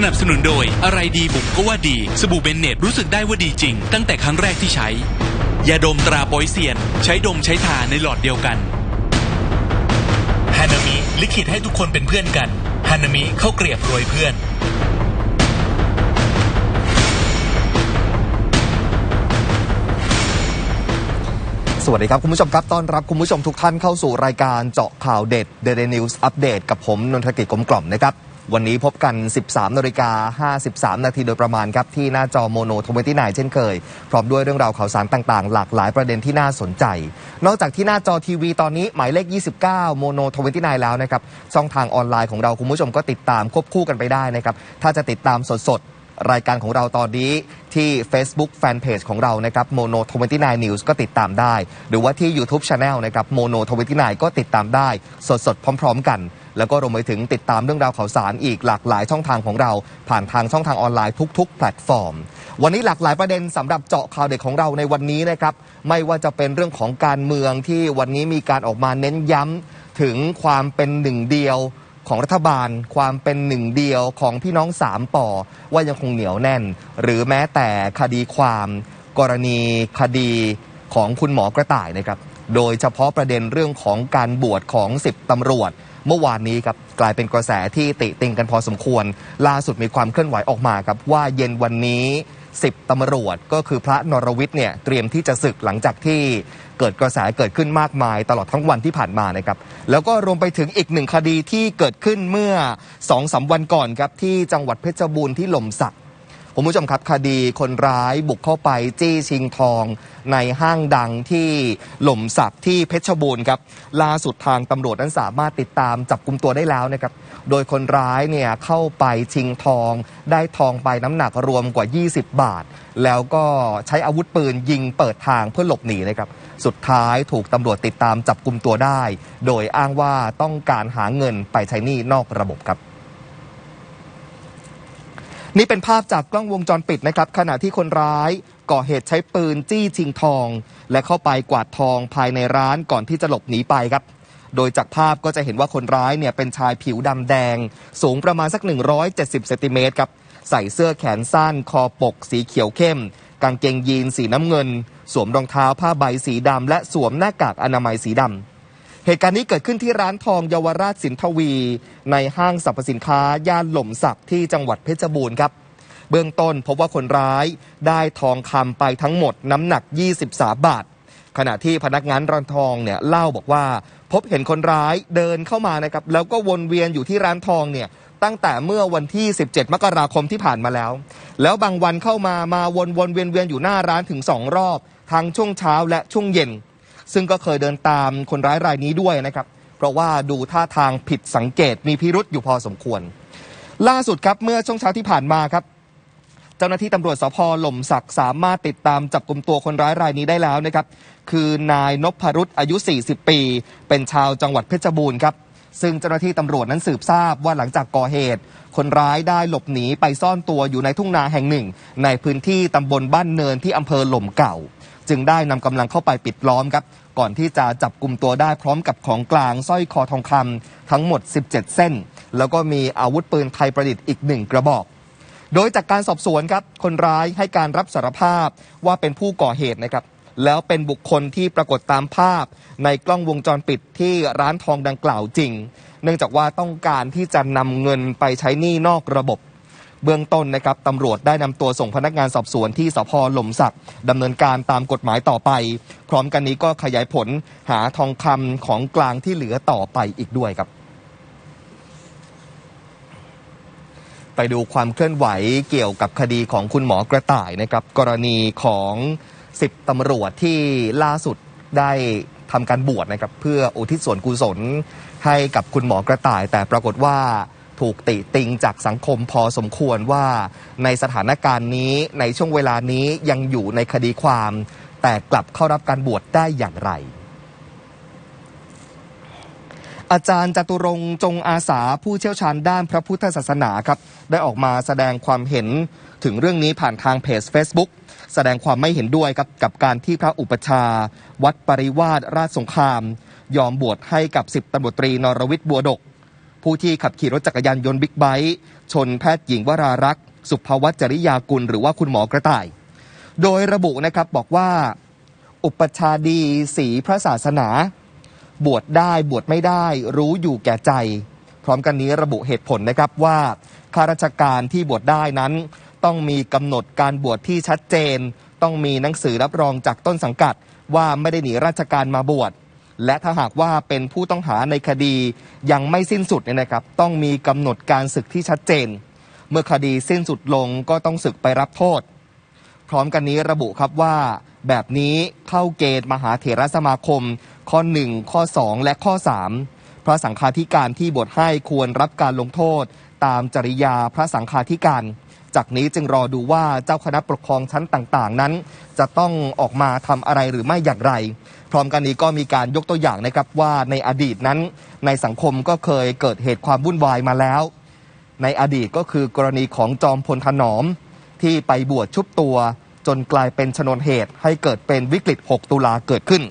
สนับสนุนโดย อะไรดีบุ๋มก็ว่าดี สบู่เบนเนตรู้สึกได้ว่าดีจริง ตั้งแต่ครั้งแรกที่ใช้ ยาดมตราโปอยเซียน ใช้ดมใช้ทาในหลอดเดียวกันฮานามิลิขิตให้ทุกคนเป็นเพื่อนกันฮานามิเข้าวเกลียบรวยเพื่อน สวัสดีครับ คุณผู้ชมครับต้อนรับคุณผู้ชมทุกท่านเข้าสู่รายการเจาะข่าวเด็ด Daily News Update กับผมนนทกิจกลมกล่อมนะครับ วันนี้พบกัน 13นาฬิกา53 นาทีโดยประมาณครับ ที่หน้าจอโมโนทเวนตี้นเช่นเคย พร้อมด้วยเรื่องราวข่าวสารต่างๆ หลากหลายประเด็นที่น่าสนใจ นอกจากที่หน้าจอทีวีตอนนี้หมายเลข 29 โมโนทเวนตี้นแล้วนะครับ ช่องทางออนไลน์ของเราคุณผู้ชมก็ติดตามควบคู่กันไปได้นะครับ ถ้าจะติดตามสดๆ รายการของเราตอนนี้ที่ Facebook Fanpage ของเรานะครับ Mono 29 News ก็ติดตามได้ หรือว่าที่ YouTube Channel นะครับ Mono 29 ก็ติดตามได้ สดๆ พร้อม ๆ กัน แล้วก็รวมไปถึงติดตามเรื่องราวข่าวสารอีกหลากหลายช่องทางของเรา ผ่านทางช่องทางออนไลน์ทุก ๆ แพลตฟอร์ม วันนี้หลากหลายประเด็นสำหรับเจาะข่าวเด็กของเราในวันนี้นะครับไม่ว่าจะเป็นเรื่องของการเมืองที่วันนี้มีการออกมาเน้นย้ำถึงความเป็นหนึ่งเดียวของรัฐบาลความเป็นหนึ่งเดียวของพี่น้องสามป่อว่ายังคงเหนียวแน่น หรือแม้แต่คดีความ กรณีคดีของคุณหมอกระต่ายนะครับ โดยเฉพาะประเด็นเรื่องของการบวชของ 10ตำรวจ เมื่อวานนี้ครับกลายเป็นกระแสที่ติติงกันพอสมควร ล่าสุดมีความเคลื่อนไหวออกมาครับว่าเย็นวันนี้ 10ตำรวจก็คือพระนรวิทย์เนี่ยเตรียมที่จะศึกหลังจากที่เกิดกระแสเกิดขึ้นมากมาย ตลอดทั้งวันที่ผ่านมานะครับแล้วก็รวมไปถึงอีกหนึ่งคดีที่เกิดขึ้นเมื่อ2องสาวันก่อนครับที่จังหวัดเพชรบูรณ์ที่หล่มสัก คุณผู้ชมครับคดีคนร้ายบุกเข้าไปจี้ชิงทอง ในห้างดังที่หล่มสักที่เพชรบูรณ์ครับล่าสุดทางตำรวจนั้นสามารถติดตามจับกลุ่มตัวได้แล้วนะครับโดยคนร้ายเนี่ยเข้าไปชิงทอง ได้ทองไปน้ำหนักรวมกว่า 20 บาท แล้วก็ใช้อาวุธปืนยิงเปิดทางเพื่อหลบหนีนะครับสุดท้ายถูกตำรวจติดตามจับกลุ่มตัวได้ โดยอ้างว่าต้องการหาเงินไปใช้หนี้นอกระบบครับ นี่เป็นภาพจากกล้องวงจรปิดนะครับขณะที่คนร้ายก่อเหตุใช้ปืนจี้ชิงทอง และเข้าไปกวาดทองภายในร้านก่อนที่จะหลบหนีไปครับ โดยจากภาพก็จะเห็นว่าคนร้ายเนี่ยเป็นชายผิวดำแดง สูงประมาณสัก 170เซนติเมตรครับใส่เสื้อแขนสั้น คอปก สีเขียวเข้ม กางเกงยีนสีน้ำเงิน สวมรองเท้าผ้าใบสีดำและสวมหน้ากากอนามัยสีดำ เหตุการณ์นี้เกิดขึ้นที่ร้านทองเยาวราชสินทวี ในห้างสรรพสินค้าย่านหล่มสักที่จังหวัดเพชรบูรณ์ครับ เบื้องต้นพบว่าคนร้ายได้ทองคำไปทั้งหมดน้ำหนัก 23 บาท ขณะที่พนักงานร้านทองเนี่ยเล่าบอกว่า พบเห็นคนร้ายเดินเข้ามานะครับแล้วก็วนเวียนอยู่ที่ร้านทองเนี่ยตั้งแต่เมื่อวันที่ 17 มกราคมที่ผ่านมาแล้ว แล้วบางวันเข้ามามาวนวนเวียนเวียนอยู่หน้าร้านถึง2รอบ ทั้งช่วงเช้าและช่วงเย็น ซึ่งก็เคยเดินตามคนร้ายรายนี้ด้วยนะครับ เพราะว่าดูท่าทางผิดสังเกตมีพิรุษอยู่พอสมควร ล่าสุดครับเมื่อช่วงเช้าที่ผ่านมาครับ เจ้าหน้าที่ตำรวจสพหล่มสักสามารถติดตามจับกลุ่มตัวคนร้ายรายนี้ได้แล้วนะครับ คือนายนพรุษอายุ 40 ปี เป็นชาวจังหวัดเพชรบูรณ์ครับซึ่งเจ้าหน้าที่ตำรวจนั้นสืบทราบว่าหลังจากก่อเหตุ คนร้ายได้หลบหนีไปซ่อนตัวอยู่ในทุ่งนาแห่งหนึ่ง ในพื้นที่ตำบลบ้านเนินที่อำเภอหล่มเก่า จึงได้นำกำลังเข้าไปปิดล้อมครับก่อนที่จะจับกลุ่มตัวได้พร้อมกับของกลางสร้อยคอทองคำทั้งหมด 17 เส้น แล้วก็มีอาวุธปืนไทยประดิษฐ์อีกหนึ่งกระบอก โดยจากการสอบสวนครับคนร้ายให้การรับสารภาพว่าเป็นผู้ก่อเหตุนะครับแล้วเป็นบุคคลที่ปรากฏตามภาพ ในกล้องวงจรปิดที่ร้านทองดังกล่าวจริง เนื่องจากว่าต้องการที่จะนำเงินไปใช้หนี้นอกระบบ เบื้องต้นนะครับตำรวจได้นำตัวส่งพนักงานสอบสวนที่สพหล่มสักดำเนินการตามกฎหมายต่อไป พร้อมกันนี้ก็ขยายผลหาทองคำของกลางที่เหลือต่อไปอีกด้วยครับไปดูความเคลื่อนไหวเกี่ยวกับคดีของคุณหมอกระต่ายนะครับ กรณีของสิบตำรวจที่ล่าสุดได้ทำการบวชนะครับ เพื่ออุทิศส่วนกุศลให้กับคุณหมอกระต่าย แต่ปรากฏว่า ถูกติติงจากสังคมพอสมควรว่า ในสถานการณ์นี้ในช่วงเวลานี้ยังอยู่ในคดีความ แต่กลับเข้ารับการบวชได้อย่างไร อาจารย์จตุรงจงอาสาผู้เชี่ยวชาญด้านพระพุทธศาสนาครับได้ออกมาแสดงความเห็นถึงเรื่องนี้ผ่านทางเพจ Facebook แสดงความไม่เห็นด้วยครับกับการที่พระอุปชา วัดปริวาสราชสงคราม ยอมบวชให้กับสิบตำรวจตรีนรวิทย์บัวดก ผู้ที่ขับขี่รถจักรยานยนต์บิ๊กไบค์ชนแพทย์หญิงวรารักษ์ สุภวัชจริยากุล หรือว่าคุณหมอกระต่าย โดยระบุนะครับบอกว่า อุปชาดีสีพระศาสนา บวชได้บวชไม่ได้รู้อยู่แก่ใจ พร้อมกันนี้ระบุเหตุผลนะครับว่าข้าราชการที่บวชได้นั้น ต้องมีกำหนดการบวชที่ชัดเจน ต้องมีหนังสือรับรองจากต้นสังกัดว่าไม่ได้หนีราชการมาบวช และถ้าหากว่าเป็นผู้ต้องหาในคดียังไม่สิ้นสุดเนี่ยนะครับ ต้องมีกำหนดการศึกที่ชัดเจน เมื่อคดีสิ้นสุดลงก็ต้องศึกไปรับโทษ พร้อมกันนี้ระบุครับว่า แบบนี้เข้าเกณฑ์มหาเถรสมาคม ข้อ 1 ข้อ 2 และข้อ 3 พระสังฆาธิการที่บทให้ควรรับการลงโทษ ตามจริยาพระสังฆาธิการจากนี้จึงรอดูว่าเจ้าคณะปกครองชั้นต่าง ๆ นั้น จะต้องออกมาทำอะไรหรือไม่อย่างไร พร้อมกันนี้ก็มีการยกตัวอย่างนะครับว่าในอดีตนั้นในสังคมก็เคยเกิดเหตุความวุ่นวายมาแล้ว ในอดีตก็คือกรณีของจอมพลถนอม ที่ไปบวชชุบตัว จนกลายเป็นชนวนเหตุให้เกิดเป็นวิกฤต 6 ตุลาเกิดขึ้น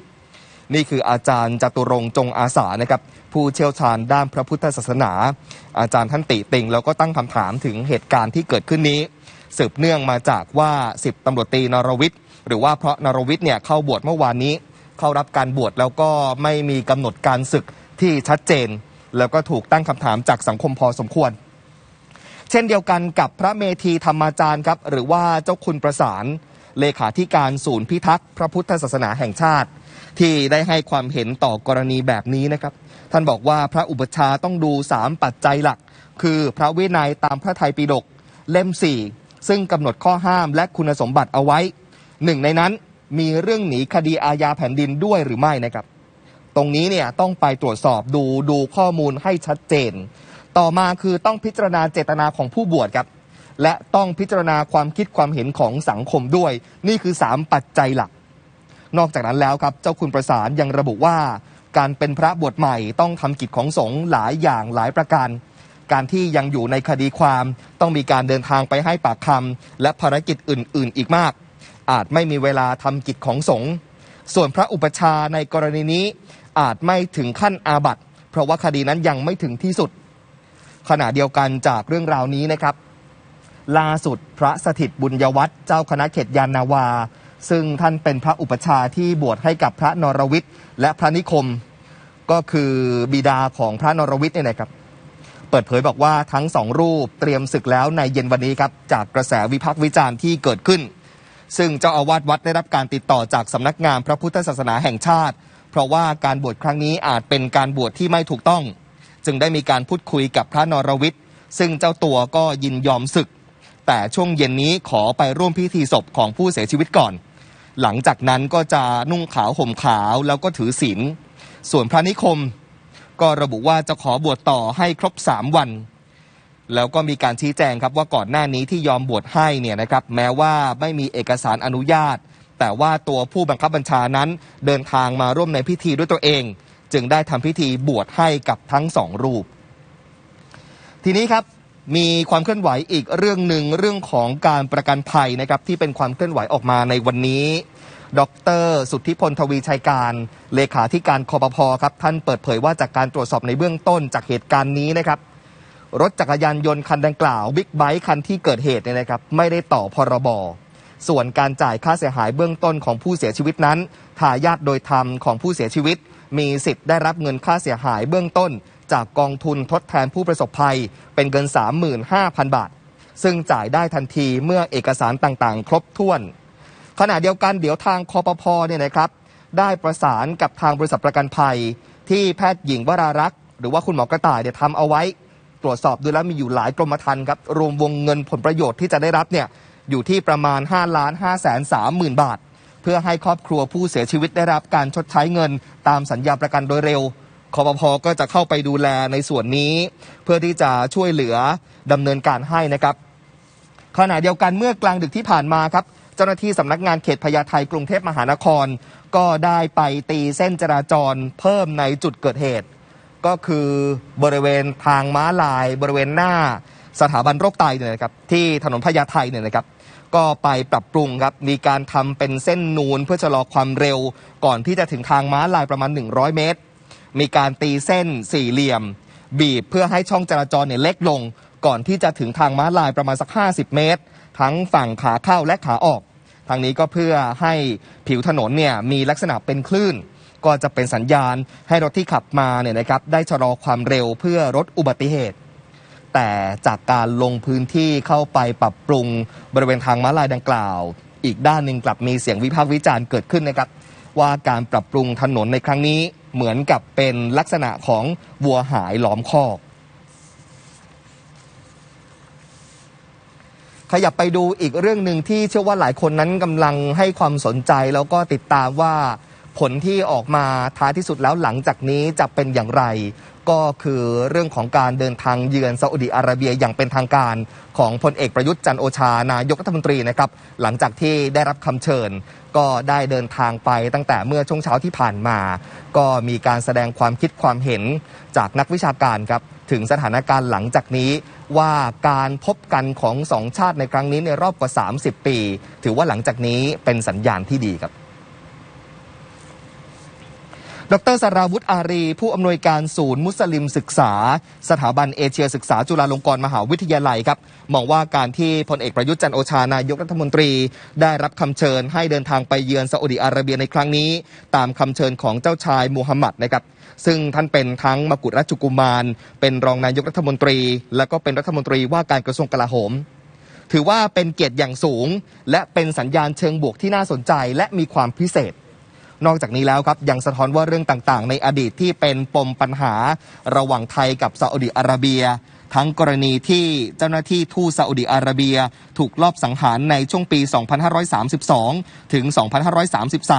นี่คืออาจารย์จตุรงจงอาสานะครับผู้เชี่ยวชาญด้านพระพุทธศาสนา อาจารย์ท่านติติงแล้วก็ตั้งคำถามถึงเหตุการณ์ที่เกิดขึ้นนี้ สืบเนื่องมาจากว่า 10ตำรวจตรีนรวิทย์หรือว่าเพราะนรวิทย์เนี่ยเข้าบวชเมื่อวานนี้ เข้ารับการบวชแล้วก็ไม่มีกำหนดการศึกที่ชัดเจน แล้วก็ถูกตั้งคำถามจากสังคมพอสมควร เช่นเดียวกันกับพระเมธีธรรมาจารย์ครับหรือว่าเจ้าคุณประสาน เลขาธิการศูนย์พิทักษ์พระพุทธศาสนาแห่งชาติ ที่ได้ให้ความเห็นต่อกรณีแบบนี้นะครับ ท่านบอกว่าพระอุปชาต้องดู 3 ปัจจัยหลัก คือพระวินัยตามพระไทยปิฎกเล่ม 4 ซึ่งกำหนดข้อห้ามและคุณสมบัติเอาไว้หนึ่งในนั้น มีเรื่องหนีคดีอาญาแผ่นดินด้วยหรือไม่นะครับ ตรงนี้เนี่ยต้องไปตรวจสอบดูดูข้อมูลให้ชัดเจน ต่อมาคือต้องพิจารณาเจตนาของผู้บวชครับ และต้องพิจารณาความคิดความเห็นของสังคมด้วย นี่คือ 3 ปัจจัยหลัก นอกจากนั้นแล้วครับ เจ้าคุณประสานยังระบุว่า การเป็นพระบวชใหม่ต้องทำกิจของสงฆ์หลายอย่างหลายประการการที่ยังอยู่ในคดีความต้องมีการเดินทางไปให้ปากคำและภารกิจอื่น ๆ อีกมาก อาจไม่มีเวลาทำกิจของสงฆ์ส่วนพระอุปชาในกรณีนี้อาจไม่ถึงขั้นอาบัติ เพราะว่าคดีนั้นยังไม่ถึงที่สุด ขณะเดียวกันจากเรื่องราวนี้นะครับ ล่าสุดพระสถิตบุญยวัฒน์เจ้าคณะเขตยานนาวา ซึ่งท่านเป็นพระอุปชาที่บวชให้กับพระนรวิทย์และพระนิคม ก็คือบิดาของพระนรวิทย์เนี่ยนะครับ เปิดเผยบอกว่าทั้งสองรูปเตรียมศึกแล้วในเย็นวันนี้ครับจากกระแสวิพากษ์วิจารณ์ที่เกิดขึ้น ซึ่งเจ้าอาวาสวัดได้รับการติดต่อจากสำนักงานพระพุทธศาสนาแห่งชาติ เพราะว่าการบวชครั้งนี้อาจเป็นการบวชที่ไม่ถูกต้อง จึงได้มีการพูดคุยกับพระนรวิทย์ซึ่งเจ้าตัวก็ยินยอมศึก แต่ช่วงเย็นนี้ขอไปร่วมพิธีศพของผู้เสียชีวิตก่อน หลังจากนั้นก็จะนุ่งขาวห่มขาวแล้วก็ถือศีลส่วนพระนิคม ก็ระบุว่าจะขอบวชต่อให้ครบ3วัน แล้วก็มีการชี้แจงครับว่าก่อนหน้านี้ที่ยอมบวชให้เนี่ยนะครับแม้ว่าไม่มีเอกสารอนุญาต แต่ว่าตัวผู้บังคับบัญชานั้นเดินทางมาร่วมในพิธีด้วยตัวเอง จึงได้ทำพิธีบวชให้กับทั้งสองรูป ทีนี้ครับมีความเคลื่อนไหวอีกเรื่องหนึ่งเรื่องของการประกันภัยนะครับที่เป็นความเคลื่อนไหวออกมาในวันนี้ ดร สุทธิพลทวีชัยการ เลขาธิการคอปพครับท่านเปิดเผยว่าจากการตรวจสอบในเบื้องต้นจากเหตุการณ์นี้นะครับ รถจักรยานยนต์คันดังกล่าวบิ๊กไบค์คันที่เกิดเหตุเนี่ยนะครับไม่ได้ต่อพรบส่วนการจ่ายค่าเสียหายเบื้องต้นของผู้เสียชีวิตนั้นทายาทโดยธรรมของผู้เสียชีวิต มีสิทธิ์ได้รับเงินค่าเสียหายเบื้องต้น จากกองทุนทดแทนผู้ประสบภัย เป็นเงิน 35,000 บาท ซึ่งจ่ายได้ทันทีเมื่อเอกสารต่างๆ ครบถ้วน ขณะเดียวกันเดี๋ยวทางคอปพเนี่ยนะครับได้ประสานกับทางบริษัทประกันภัย ที่แพทย์หญิงวรารักษ์ หรือว่าคุณหมอกระต่ายเนี่ยทำเอาไว้ ตรวจสอบดูแล้วมีอยู่หลายกรมธรรม์ครับรวมวงเงินผลประโยชน์ที่จะได้รับเนี่ยอยู่ที่ประมาณ5ล้าน5แสน3หมื่นบาท เพื่อให้ครอบครัวผู้เสียชีวิตได้รับการชดใช้เงิน ตามสัญญาประกันโดยเร็วคอปพก็จะเข้าไปดูแลในส่วนนี้ เพื่อที่จะช่วยเหลือดำเนินการให้นะครับขณะเดียวกันเมื่อกลางดึกที่ผ่านมาครับเจ้าหน้าที่สำนักงานเขตพญาไทกรุงเทพมหานคร ก็ได้ไปตีเส้นจราจรเพิ่มในจุดเกิดเหตุ ก็คือบริเวณทางม้าลาย บริเวณหน้าสถาบันโรคไตเนี่ยนะครับที่ถนนพญาไทเนี่ยนะครับก็ไปปรับปรุงครับ มีการทำเป็นเส้นนูนเพื่อชะลอความเร็ว ก่อนที่จะถึงทางม้าลายประมาณ 100 เมตร มีการตีเส้นสี่เหลี่ยม บีบเพื่อให้ช่องจราจรเนี่ยเล็กลง ก่อนที่จะถึงทางม้าลายประมาณสัก 50 เมตร ทั้งฝั่งขาเข้าและขาออก ทางนี้ก็เพื่อให้ผิวถนนเนี่ยมีลักษณะเป็นคลื่น ก็จะเป็นสัญญาณให้รถที่ขับมาเนี่ยนะครับได้ชะลอความเร็วเพื่อลดอุบัติเหตุ แต่จากการลงพื้นที่เข้าไปปรับปรุงบริเวณทางม้าลายดังกล่าว อีกด้านหนึ่งกลับมีเสียงวิพากษ์วิจารณ์เกิดขึ้นนะครับว่าการปรับปรุงถนนในครั้งนี้เหมือนกับเป็นลักษณะของวัวหายหลอมคอกขยับไปดูอีกเรื่องหนึ่งที่เชื่อว่าหลายคนนั้นกำลังให้ความสนใจแล้วก็ติดตามว่า ผลที่ออกมาท้ายที่สุดแล้วหลังจากนี้จะเป็นอย่างไร ก็คือเรื่องของการเดินทางเยือนซาอุดิอาระเบียอย่างเป็นทางการของพลเอกประยุทธ์จันโอชานายกรัฐมนตรีนะครับ หลังจากที่ได้รับคำเชิญ ก็ได้เดินทางไปตั้งแต่เมื่อช่วงเช้าที่ผ่านมา ก็มีการแสดงความคิดความเห็นจากนักวิชาการครับถึงสถานการณ์หลังจากนี้ว่าการพบกันของสองชาติในครั้งนี้ในรอบกว่า 30 ปี ถือว่าหลังจากนี้เป็นสัญญาณที่ดีครับ ดรสราวุธอารี ผู้อำนวยการศูนย์มุสลิมศึกษา สถาบันเอเชียศึกษาจุฬาลงกรณ์มหาวิทยาลัยครับมองว่าการที่พลเอกประยุทธ์จันโอชานายกรัฐมนตรี ได้รับคำเชิญให้เดินทางไปเยือนซาอุดิอาระเบียในครั้งนี้ ตามคำเชิญของเจ้าชายมูฮัมหมัดนะครับซึ่งท่านเป็นทั้งมกุฎราชกุมาร เป็นรองนายกรัฐมนตรี และก็เป็นรัฐมนตรีว่าการกระทรวงกลาโหม ถือว่าเป็นเกียรติอย่างสูง และเป็นสัญญาณเชิงบวกที่น่าสนใจและมีความพิเศษ นอกจากนี้แล้วครับยังสะท้อนว่าเรื่องต่างๆ ในอดีตที่เป็นปมปัญหาระหว่างไทยกับซาอุดิอาระเบีย ทั้งกรณีที่เจ้าหน้าที่ทูตซาอุดิอาระเบีย ถูกลอบสังหารในช่วงปี 2532 ถึง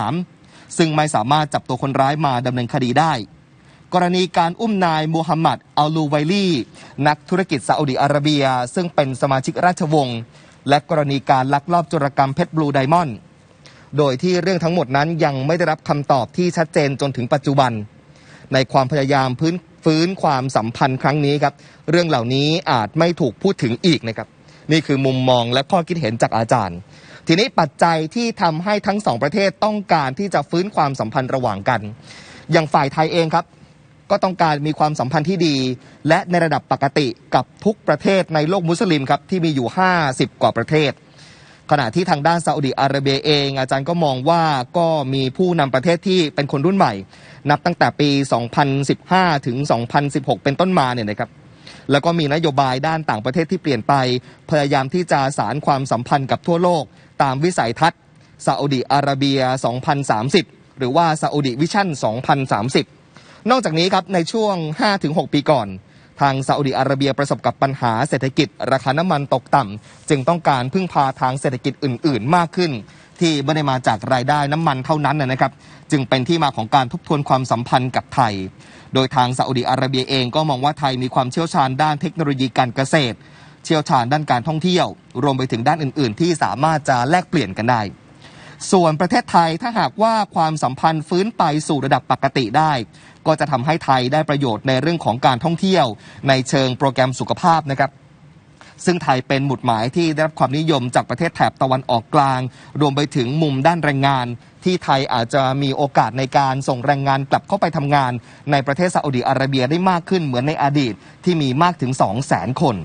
2533 ซึ่งไม่สามารถจับตัวคนร้ายมาดำเนินคดีได้กรณีการอุ้มนายมูฮัมหมัดอัลลูไวลี่ นักธุรกิจซาอุดิอาระเบีย ซึ่งเป็นสมาชิกราชวงศ์และกรณีการลักลอบโจรกรรมเพชรบลูไดมอนด์ โดยที่เรื่องทั้งหมดนั้นยังไม่ได้รับคำตอบที่ชัดเจนจนถึงปัจจุบัน ในความพยายามพื้นฟื้นความสัมพันธ์ครั้งนี้ครับ เรื่องเหล่านี้อาจไม่ถูกพูดถึงอีกนะครับ นี่คือมุมมองและข้อคิดเห็นจากอาจารย์ ทีนี้ปัจจัยที่ทำให้ทั้งสองประเทศต้องการที่จะฟื้นความสัมพันธ์ระหว่างกัน อย่างฝ่ายไทยเองครับ ก็ต้องการมีความสัมพันธ์ที่ดี และในระดับปกติกับทุกประเทศในโลกมุสลิมครับที่มีอยู่ 50 กว่าประเทศ ขณะที่ทางด้านซาอุดิอาระเบียเอง อาจารย์ก็มองว่าก็มีผู้นำประเทศที่เป็นคนรุ่นใหม่ นับตั้งแต่ปี 2015 ถึง 2016 เป็นต้นมาเนี่ยนะครับแล้วก็มีนโยบายด้านต่างประเทศที่เปลี่ยนไป พยายามที่จะสารความสัมพันธ์กับทั่วโลก ตามวิสัยทัศน์ซาอุดิอาระเบีย 2030 หรือว่าซาอุดิวิชั่น 2030 นอกจากนี้ครับในช่วง 5-6 ปีก่อน ทางซาอุดิอาระเบียประสบกับปัญหาเศรษฐกิจ ราคาน้ำมันตกต่ำจึงต้องการพึ่งพาทางเศรษฐกิจอื่น ๆ มากขึ้น ที่ไม่ได้มาจากรายได้น้ำมันเท่านั้นนะครับ จึงเป็นที่มาของการทบทวนความสัมพันธ์กับไทย โดยทางซาอุดิอาระเบียเองก็มองว่าไทยมีความเชี่ยวชาญด้านเทคโนโลยีการเกษตร เชี่ยวชาญด้านการท่องเที่ยว รวมไปถึงด้านอื่น ๆ ที่สามารถจะแลกเปลี่ยนกันได้ ส่วนประเทศไทยถ้าหากว่าความสัมพันธ์ฟื้นไปสู่ระดับปกติได้ ก็จะทำให้ไทยได้ประโยชน์ในเรื่องของการท่องเที่ยว ในเชิงโปรแกรมสุขภาพนะครับซึ่งไทยเป็นหมุดหมายที่ได้รับความนิยมจากประเทศแถบตะวันออกกลาง รวมไปถึงมุมด้านแรงงาน ที่ไทยอาจจะมีโอกาสในการส่งแรงงานกลับเข้าไปทำงาน ในประเทศซาอุดิอาระเบียได้มากขึ้นเหมือนในอดีตที่มีมากถึง 2 0 0 0 0 0 คน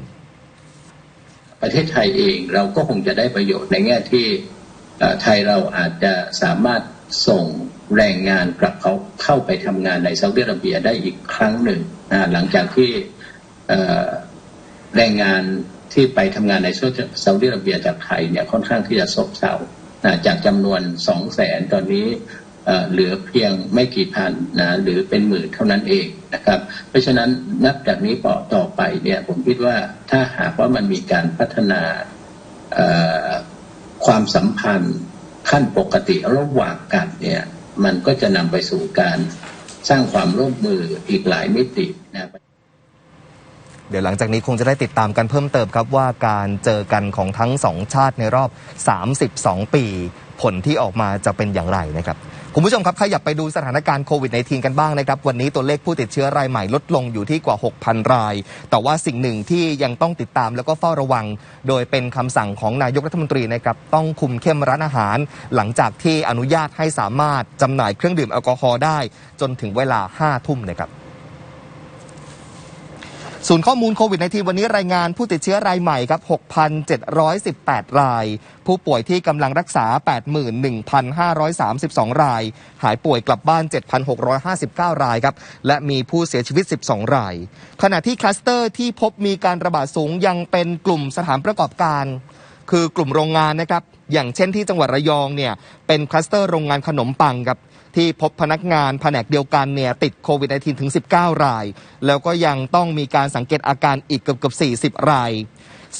ประเทศไทยเองเราก็คงจะได้ประโยชน์ในแง่ที่ ไทยเราอาจจะสามารถส่งแรงงานกลับเขาเข้าไปทำงานในซาอุดิอาระเบียได้อีกครั้งหนึ่งนะหลังจากที่แรงงานที่ไปทำงานในซาอุดิอาระเบียจากไทยเนี่ยค่อนข้างที่จะซบเซานะจากจำนวนสองแสนตอนนี้เหลือเพียงไม่กี่พันนะหรือเป็นหมื่นเท่านั้นเองนะครับ เพราะฉะนั้นนับจากนี้ต่อต่อไปเนี่ยผมคิดว่าถ้าหากว่ามันมีการพัฒนา ความสัมพันธ์ขั้นปกติระหว่างกันเนี่ยมันก็จะนำไปสู่การสร้างความร่วมมืออีกหลายมิตินะเดี๋ยวหลังจากนี้คงจะได้ติดตามกันเพิ่มเติมครับว่าการเจอกันของทั้งสองชาติในรอบ 32 ปี ผลที่ออกมาจะเป็นอย่างไรนะครับ คุณผู้ชมครับขยับไปดูสถานการณ์โควิด -19 กันบ้างนะครับ วันนี้ตัวเลขผู้ติดเชื้อรายใหม่ลดลงอยู่ที่กว่า 6,000 ราย แต่ว่าสิ่งหนึ่งที่ยังต้องติดตามแล้วก็เฝ้าระวัง โดยเป็นคำสั่งของนายกรัฐมนตรีนะครับต้องคุมเข้มร้านอาหาร หลังจากที่อนุญาตให้สามารถจำหน่ายเครื่องดื่มแอลกอฮอล์ได้ จนถึงเวลา5ทุ่มนะครับ ศูนย์ข้อมูลโควิด -19 วันนี้รายงานผู้ติดเชื้อรายใหม่ครับ 6,718 ราย ผู้ป่วยที่กำลังรักษา 81,532 ราย หายป่วยกลับบ้าน 7,659 รายครับ และมีผู้เสียชีวิต 12 ราย ขณะที่คลัสเตอร์ที่พบมีการระบาดสูงยังเป็นกลุ่มสถานประกอบการ คือกลุ่มโรงงานนะครับ อย่างเช่นที่จังหวัดระยองเนี่ย เป็นคลัสเตอร์โรงงานขนมปังครับ ที่พบพนักงานแผนกเดียวกันเนี่ยติดโควิด -19 ถึง 19 ราย แล้วก็ยังต้องมีการสังเกตอาการอีกเกือบเกือบ40 ราย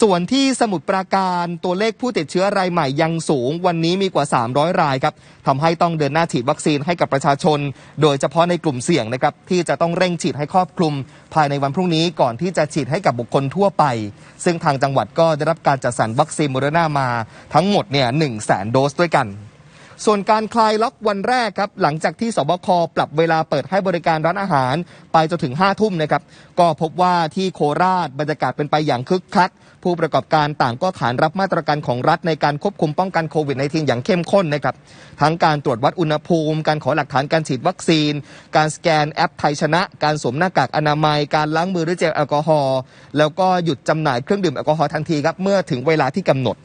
ส่วนที่สมุทรปราการตัวเลขผู้ติดเชื้อรายใหม่ยังสูง วันนี้มีกว่า 300 รายครับทำให้ต้องเดินหน้าฉีดวัคซีนให้กับประชาชน โดยเฉพาะในกลุ่มเสี่ยงนะครับที่จะต้องเร่งฉีดให้ครอบคลุม ภายในวันพรุ่งนี้ก่อนที่จะฉีดให้กับบุคคลทั่วไป ซึ่งทางจังหวัดก็ได้รับการจัดสรรวัคซีนโมเดอร์นามาทั้งหมดเนี่ย1 0 0 0 0แโดสด้วยกัน ส่วนการคลายล็อกวันแรกครับหลังจากที่สบคปรับเวลาเปิดให้บริการร้านอาหาร ไปจนถึง5ทุ่มนะครับก็พบว่าที่โคราชบรรยากาศเป็นไปอย่างคึกคัก ผู้ประกอบการต่างก็ขานรับมาตรการของรัฐในการควบคุมป้องกันโควิด -19 อย่างเข้มข้นนะครับทั้งการตรวจวัดอุณหภูมิ การขอหลักฐานการฉีดวัคซีน การสแกนแอปไทยชนะ การสวมหน้ากากอนามัย การล้างมือด้วยเจลแอลกอฮอล์แล้วก็หยุดจำหน่ายเครื่องดื่มแอลกอฮอล์ทันทีครับเมื่อถึงเวลาที่กำหนด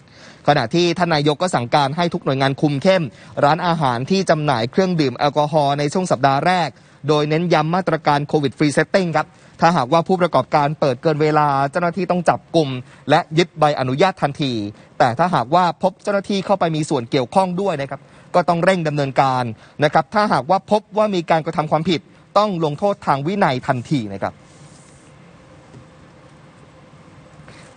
ขณะที่ท่านนายกก็สั่งการให้ทุกหน่วยงานคุมเข้ม ร้านอาหารที่จำหน่ายเครื่องดื่มแอลกอฮอล์ในช่วงสัปดาห์แรก โดยเน้นย้ำมาตรการโควิดฟรีเซตติ้งครับถ้าหากว่าผู้ประกอบการเปิดเกินเวลาเจ้าหน้าที่ต้องจับกลุ่ม และยึดใบอนุญาตทันที แต่ถ้าหากว่าพบเจ้าหน้าที่เข้าไปมีส่วนเกี่ยวข้องด้วยนะครับก็ต้องเร่งดำเนินการนะครับถ้าหากว่าพบว่ามีการกระทำความผิด ต้องลงโทษทางวินัยทันทีนะครับ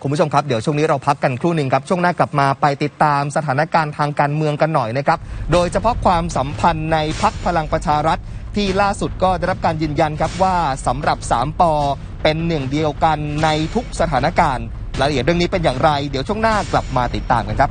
คุณผู้ชมครับ เดี๋ยวช่วงนี้เราพักกันครู่หนึ่งครับ ช่วงหน้ากลับมาไปติดตามสถานการณ์ทางการเมืองกันหน่อยนะครับ โดยเฉพาะความสัมพันธ์ในพักพลังประชารัฐ ที่ล่าสุดก็ได้รับการยืนยันครับว่าสำหรับ 3ปอเป็นหนึ่งเดียวกันในทุกสถานการณ์รายละเอียดเรื่องนี้เป็นอย่างไร เดี๋ยวช่วงหน้ากลับมาติดตามกันครับ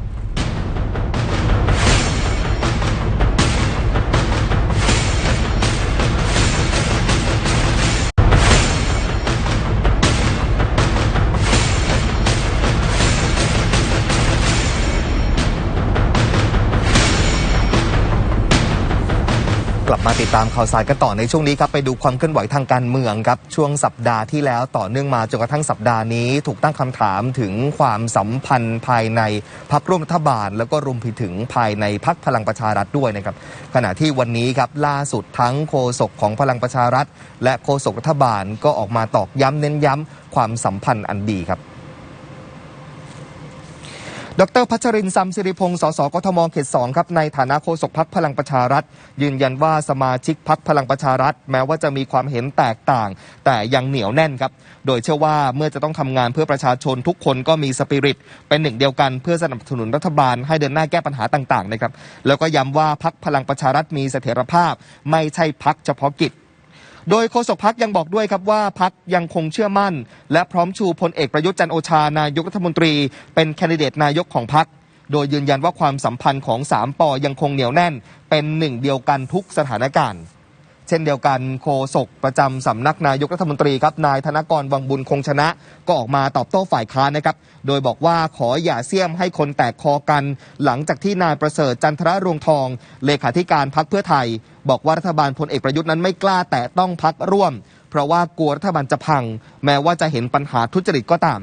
กลับมาติดตามข่าวสารกันต่อในช่วงนี้ครับไปดูความเคลื่อนไหวทางการเมืองครับช่วงสัปดาห์ที่แล้วต่อเนื่องมาจนกระทั่งสัปดาห์นี้ ถูกตั้งคำถามถึงความสัมพันธ์ภายในพักร่วมรัฐบาล แล้วก็รวมไปถึงภายในพักพลังประชารัฐด้วยนะครับขณะที่วันนี้ครับล่าสุดทั้งโฆษกของพลังประชารัฐ และโฆษกรัฐบาลก็ออกมาตอกย้ำเน้นย้ำความสัมพันธ์อันดีครับ ดรพัชรินทร์ซัมสิริพงศ์ สสกทมเขตสองครับ ในฐานะโฆษกพักพลังประชารัฐ ยืนยันว่าสมาชิกพักพลังประชารัฐ แม้ว่าจะมีความเห็นแตกต่าง แต่ยังเหนียวแน่นครับ โดยเชื่อว่าเมื่อจะต้องทำงานเพื่อประชาชนทุกคนก็มีสปิริต เป็นหนึ่งเดียวกันเพื่อสนับสนุนรัฐบาลให้เดินหน้าแก้ปัญหาต่างๆนะครับ แล้วก็ย้ำว่าพักพลังประชารัฐมีเสถียรภาพ ไม่ใช่พักเฉพาะกิจ โดยโฆษกพักยังบอกด้วยครับว่าพักยังคงเชื่อมั่น และพร้อมชูพลเอกประยุทธ์จันโอชานายกรัฐมนตรี เป็นแคนดิเดตนายกของพักโดยยืนยันว่าความสัมพันธ์ของ3ปอยังคงเหนียวแน่น เป็นหนึ่งเดียวกันทุกสถานการณ์ เช่นเดียวกันโฆษกประจำสำนักนายกรัฐมนตรีครับนายธนกรวังบุญคงชนะ ก็ออกมาตอบโต้ฝ่ายค้านนะครับ โดยบอกว่าขออย่าเสี่ยมให้คนแตกคอกัน หลังจากที่นายประเสริฐจันทระรวงทอง เลขาธิการพักเพื่อไทย บอกว่ารัฐบาลพลเอกประยุทธ์นั้นไม่กล้าแต่ต้องพักร่วม เพราะว่ากลัวรัฐบาลจะพัง แม้ว่าจะเห็นปัญหาทุจริตก็ตาม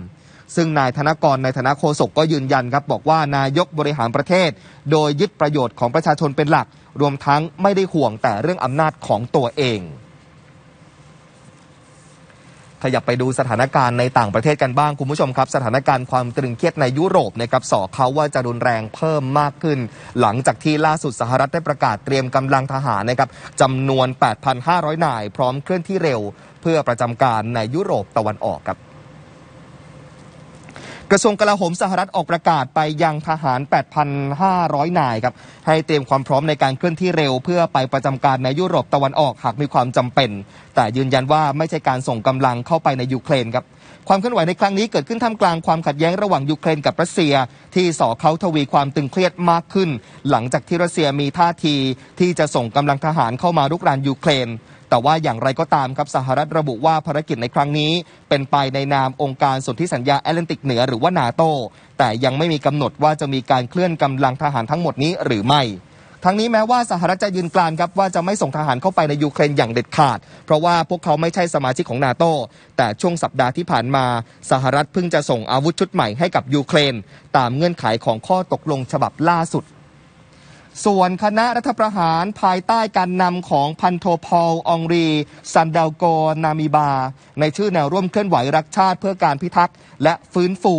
ซึ่งนายธนกรในฐานะโฆษกก็ยืนยันครับบอกว่านายกบริหารประเทศ โดยยึดประโยชน์ของประชาชนเป็นหลัก รวมทั้งไม่ได้ห่วงแต่เรื่องอำนาจของตัวเอง ขยับไปดูสถานการณ์ในต่างประเทศกันบ้างคุณผู้ชมครับ สถานการณ์ความตรึงเครียดในยุโรปนะครับสอเขาว่าจะรุนแรงเพิ่มมากขึ้น หลังจากที่ล่าสุดสหรัฐได้ประกาศเตรียมกำลังทหารนะครับจำนวน 8,500 นาย พร้อมเคลื่อนที่เร็ว เพื่อประจำการในยุโรปตะวันออกครับ กระทรวงกลาโหมสหรัฐออกประกาศไปยังทหาร 8,500 นายครับให้เตรียมความพร้อมในการเคลื่อนที่เร็ว เพื่อไปประจำการในยุโรปตะวันออกหากมีความจำเป็น แต่ยืนยันว่าไม่ใช่การส่งกำลังเข้าไปในยูเครนครับความเคลื่อนไหวในครั้งนี้เกิดขึ้นท่ามกลางความขัดแย้งระหว่างยูเครนกับรัสเซีย ที่ส่อเขาทวีความตึงเครียดมากขึ้น หลังจากที่รัสเซียมีท่าทีที่จะส่งกำลังทหารเข้ามารุกรานยูเครน แต่ว่าอย่างไรก็ตามครับสหรัฐระบุว่าภารกิจในครั้งนี้ เป็นไปในนามองค์การสนธิสัญญาแอตแลนติกเหนือหรือว่านาโตแต่ยังไม่มีกำหนดว่าจะมีการเคลื่อนกำลังทหารทั้งหมดนี้หรือไม่ทั้งนี้แม้ว่าสหรัฐจะยืนกรานครับว่าจะไม่ส่งทหารเข้าไปในยูเครนอย่างเด็ดขาด เพราะว่าพวกเขาไม่ใช่สมาชิกของนาโตแต่ช่วงสัปดาห์ที่ผ่านมา สหรัฐเพิ่งจะส่งอาวุธชุดใหม่ให้กับยูเครน ตามเงื่อนไขของข้อตกลงฉบับล่าสุด ส่วนคณะรัฐประหารภายใต้การนำของพันโทพอลองรี ซันดาวโก นามิบา ในชื่อแนวร่วมเคลื่อนไหวรักชาติเพื่อการพิทักษ์และฟื้นฟู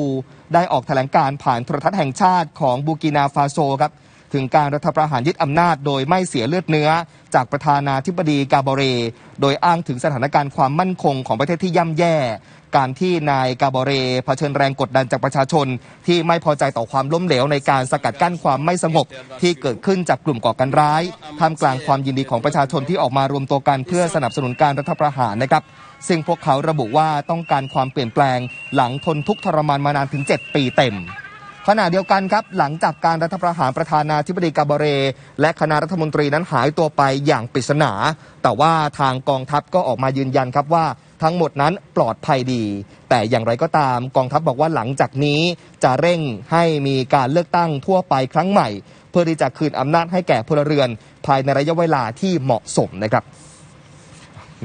ได้ออกแถลงการผ่านโทรทัศน์แห่งชาติของบูกินาฟาโซครับถึงการรัฐประหารยึดอำนาจโดยไม่เสียเลือดเนื้อ จากประธานาธิบดีกาบเร โดยอ้างถึงสถานการณ์ความมั่นคงของประเทศที่ย่ำแย่ การที่นายกาบเรเผชิญแรงกดดันจากประชาชน ที่ไม่พอใจต่อความล้มเหลวในการสกัดกั้นความไม่สงบที่เกิดขึ้นจากกลุ่มก่อการร้ายท่ามกลางความยินดีของประชาชนที่ออกมารวมตัวกันเพื่อสนับสนุนการรัฐประหารนะครับ ซึ่งพวกเขาระบุว่าต้องการความเปลี่ยนแปลง หลังทนทุกข์ทรมานมานานถึง 7 ปีเต็มขณะเดียวกันครับ หลังจากการรัฐประหารประธานาธิบดีกาบเร และคณะรัฐมนตรีนั้นหายตัวไปอย่างปริศนา แต่ว่าทางกองทัพก็ออกมายืนยันครับว่า ทั้งหมดนั้นปลอดภัยดี แต่อย่างไรก็ตามกองทัพบอกว่าหลังจากนี้จะเร่งให้มีการเลือกตั้งทั่วไปครั้งใหม่ เพื่อที่จะคืนอำนาจให้แก่พลเรือน ภายในระยะเวลาที่เหมาะสมนะครับ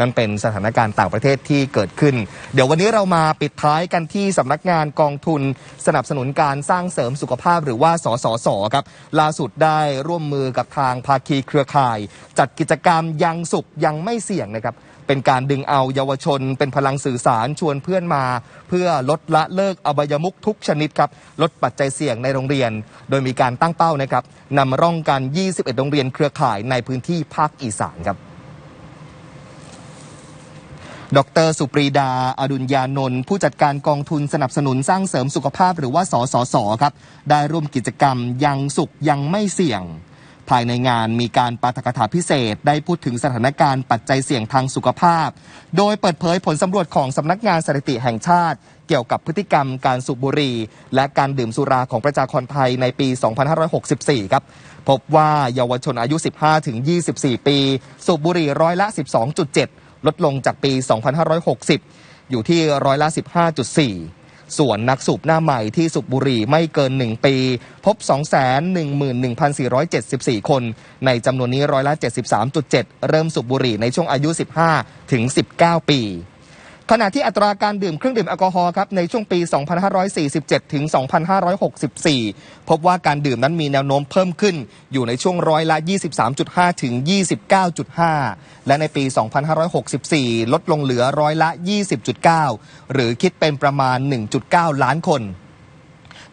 นั่นเป็นสถานการณ์ต่างประเทศที่เกิดขึ้น เดี๋ยววันนี้เรามาปิดท้ายกันที่สำนักงานกองทุน สนับสนุนการสร้างเสริมสุขภาพหรือว่าสสสครับล่าสุดได้ร่วมมือกับทางภาคีเครือข่าย จัดกิจกรรมยังสุขยังไม่เสี่ยงนะครับ เป็นการดึงเอาเยาวชน เป็นพลังสื่อสารชวนเพื่อนมา เพื่อลดละเลิกอบายมุขทุกชนิดครับลดปัจจัยเสี่ยงในโรงเรียน โดยมีการตั้งเป้านะครับนำร่องกัน 21 โรงเรียนเครือข่ายในพื้นที่ภาคอีสานครับดรสุปรีดา อดุญญานนท์ผู้จัดการกองทุนสนับสนุนสร้างเสริมสุขภาพหรือว่าสสสครับ ได้ร่วมกิจกรรมยังสุขยังไม่เสี่ยง ภายในงานมีการปาฐกถาพิเศษ ได้พูดถึงสถานการณ์ปัจจัยเสี่ยงทางสุขภาพ โดยเปิดเผยผลสำรวจของสำนักงานสถิติแห่งชาติ เกี่ยวกับพฤติกรรมการสูบบุหรี่และการดื่มสุราของประชากรไทยในปี 2564 ครับ พบว่าเยาวชนอายุ 15-24 ปี สูบบุหรี่ร้อยละ 12.7 ลดลงจากปี 2560 อยู่ที่ร้อยละ 15.4 ส่วนนักสูบหน้าใหม่ที่สูบบุหรี่ไม่เกิน 1 ปี พบ 211,474 คน ในจำนวนนี้ร้อยละ 73.7 เริ่มสูบบุหรี่ในช่วงอายุ 15 ถึง 19 ปี ขณะที่อัตราการดื่มเครื่องดื่มแอลกอฮอล์ครับในช่วงปี 2547 ถึง 2564 พบว่าการดื่มนั้นมีแนวโน้มเพิ่มขึ้น อยู่ในช่วงร้อยละ 23.5 ถึง 29.5 และในปี 2564 ลดลงเหลือร้อยละ 20.9 หรือคิดเป็นประมาณ 1.9 ล้านคน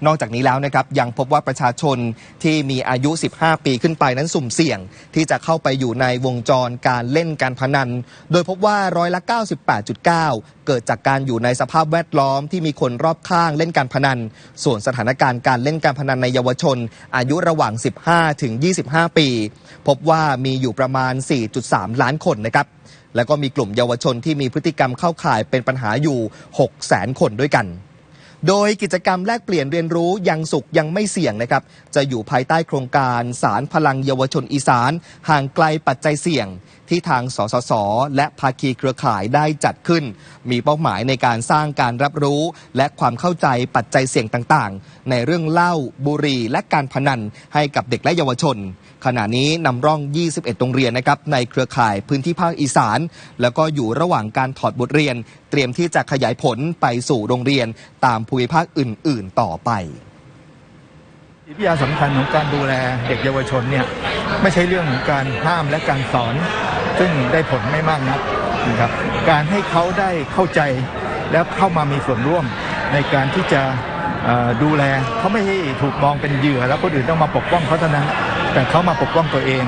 นอกจากนี้แล้วนะครับยังพบว่าประชาชนที่มีอายุ 15 ปีขึ้นไปนั้นสุ่มเสี่ยง ที่จะเข้าไปอยู่ในวงจรการเล่นการพนัน โดยพบว่าร้อยละ 98.9 เกิดจากการอยู่ในสภาพแวดล้อมที่มีคนรอบข้างเล่นการพนัน ส่วนสถานการณ์การเล่นการพนันในเยาวชน อายุระหว่าง 15 ถึง 25 ปี พบว่ามีอยู่ประมาณ 4.3 ล้านคนนะครับแล้วก็มีกลุ่มเยาวชนที่มีพฤติกรรมเข้าข่ายเป็นปัญหาอยู่6แสนคนด้วยกัน โดยกิจกรรมแลกเปลี่ยนเรียนรู้ยังสุขยังไม่เสี่ยงนะครับ จะอยู่ภายใต้โครงการสารพลังเยาวชนอีสาน ห่างไกลปัจจัยเสี่ยง ที่ทางสสส และภาคีเครือข่ายได้จัดขึ้น มีเป้าหมายในการสร้างการรับรู้ และความเข้าใจปัจจัยเสี่ยงต่างๆ ในเรื่องเหล้าบุหรี่และการพนันให้กับเด็กและเยาวชน ขณะนี้นำร่อง 21 โรงเรียนนะครับในเครือข่ายพื้นที่ภาคอีสาน แล้วก็อยู่ระหว่างการถอดบทเรียน เตรียมที่จะขยายผลไปสู่โรงเรียนตามภูมิภาคอื่น ๆ ต่อไป วิทยาสำคัญของการดูแลเด็กเยาวชนเนี่ยไม่ใช่เรื่องของการห้ามและการสอน ซึ่งได้ผลไม่มากนักนะครับการให้เขาได้เข้าใจแล้วเข้ามามีส่วนร่วมในการที่จะดูแลเขาไม่ให้ถูกมองเป็นเหยื่อ แล้วคนอื่นต้องมาปกป้องเขาเท่านั้นแต่เขามาปกป้องตัวเอง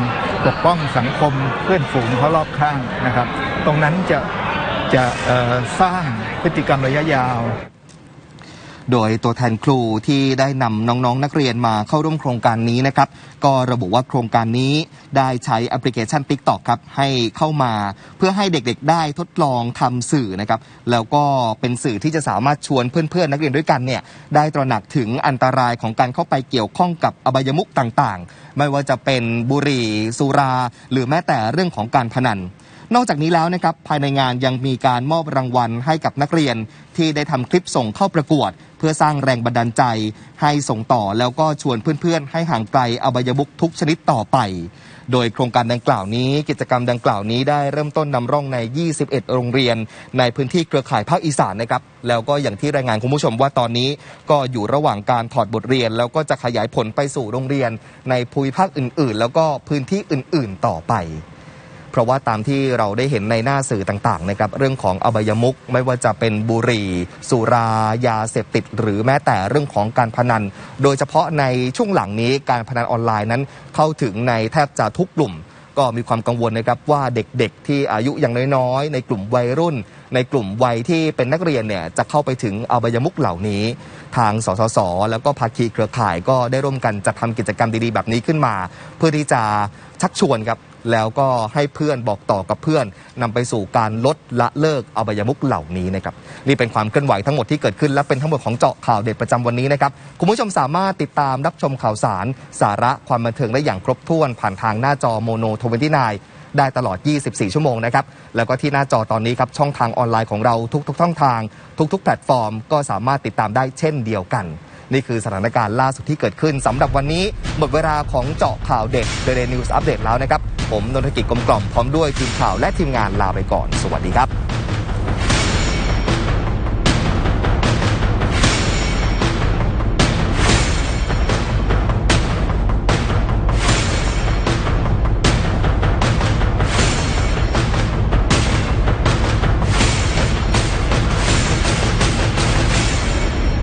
ปกป้องสังคมเพื่อนฝูงเขารอบข้างนะครับ ตรงนั้นจะจะสร้างพฤติกรรมระยะยาว โดยตัวแทนครูที่ได้นำน้องๆ นักเรียนมาเข้าร่วมโครงการนี้นะครับ ก็ระบุว่าโครงการนี้ได้ใช้แอปพลิเคชัน TikTok ครับให้เข้ามาเพื่อให้เด็กๆ ได้ทดลองทำสื่อนะครับ แล้วก็เป็นสื่อที่จะสามารถชวนเพื่อนๆ นักเรียนด้วยกันเนี่ยได้ตระหนักถึงอันตรายของการเข้าไปเกี่ยวข้องกับอบายมุขต่างๆ ไม่ว่าจะเป็นบุหรี่สุรา หรือแม้แต่เรื่องของการพนัน นอกจากนี้แล้วนะครับภายในงานยังมีการมอบรางวัลให้กับนักเรียน ที่ได้ทำคลิปส่งเข้าประกวด เพื่อสร้างแรงบันดาลใจ ให้ส่งต่อแล้วก็ชวนเพื่อนๆ ให้ห่างไกลอบายมุกทุกชนิดต่อไป โดยโครงการดังกล่าวนี้ กิจกรรมดังกล่าวนี้ได้เริ่มต้นนำร่องใน 21 โรงเรียน ในพื้นที่เครือข่ายภาคอีสานนะครับแล้วก็อย่างที่รายงานคุณผู้ชมว่าตอนนี้ ก็อยู่ระหว่างการถอดบทเรียน แล้วก็จะขยายผลไปสู่โรงเรียน ในภูมิภาคอื่น ๆ แล้วก็พื้นที่อื่น ๆ ต่อไป เพราะว่าตามที่เราได้เห็นในหน้าสื่อต่างๆนะครับเรื่องของอบายมุกไม่ว่าจะเป็นบุหรี่ สุรายาเสพติด หรือแม้แต่เรื่องของการพนัน โดยเฉพาะในช่วงหลังนี้การพนันออนไลน์นั้น เข้าถึงในแทบจะทุกกลุ่ม ก็มีความกังวลนะครับว่าเด็กๆ ที่อายุยังน้อยๆ ในกลุ่มวัยรุ่น ในกลุ่มวัยที่เป็นนักเรียนเนี่ยจะเข้าไปถึงอบายมุกเหล่านี้ ทางสสส แล้วก็ภาคีเครือข่ายก็ได้ร่วมกันจัดทำกิจกรรมดีๆ แบบนี้ขึ้นมา เพื่อที่จะชักชวนครับ แล้วก็ให้เพื่อนบอกต่อกับเพื่อนนำไปสู่การลดละเลิกอบายมุกเหล่านี้นะครับนี่เป็นความเคลื่อนไหวทั้งหมดที่เกิดขึ้น และเป็นทั้งหมดของเจาะข่าวเด็ดประจำวันนี้นะครับคุณผู้ชมสามารถติดตามรับชมข่าวสาร สาระความบันเทิงได้อย่างครบถ้วนผ่านทางหน้าจอโมโนทเวนตี้นได้ตลอด 24 ชั่วโมงนะครับ แล้วก็ที่หน้าจอตอนนี้ครับ ช่องทางออนไลน์ของเราทุกๆช่องทาง ทุกๆ แพลตฟอร์ม ก็สามารถติดตามได้เช่นเดียวกัน นี่คือสถานการณ์ล่าสุดที่เกิดขึ้นสำหรับวันนี้หมดเวลาของเจาะข่าวเด็ด The Day News Update แล้วนะครับ ผมนนทกิจกลมกล่อมพร้อมด้วยทีมข่าวและทีมงานลาไปก่อน สวัสดีครับ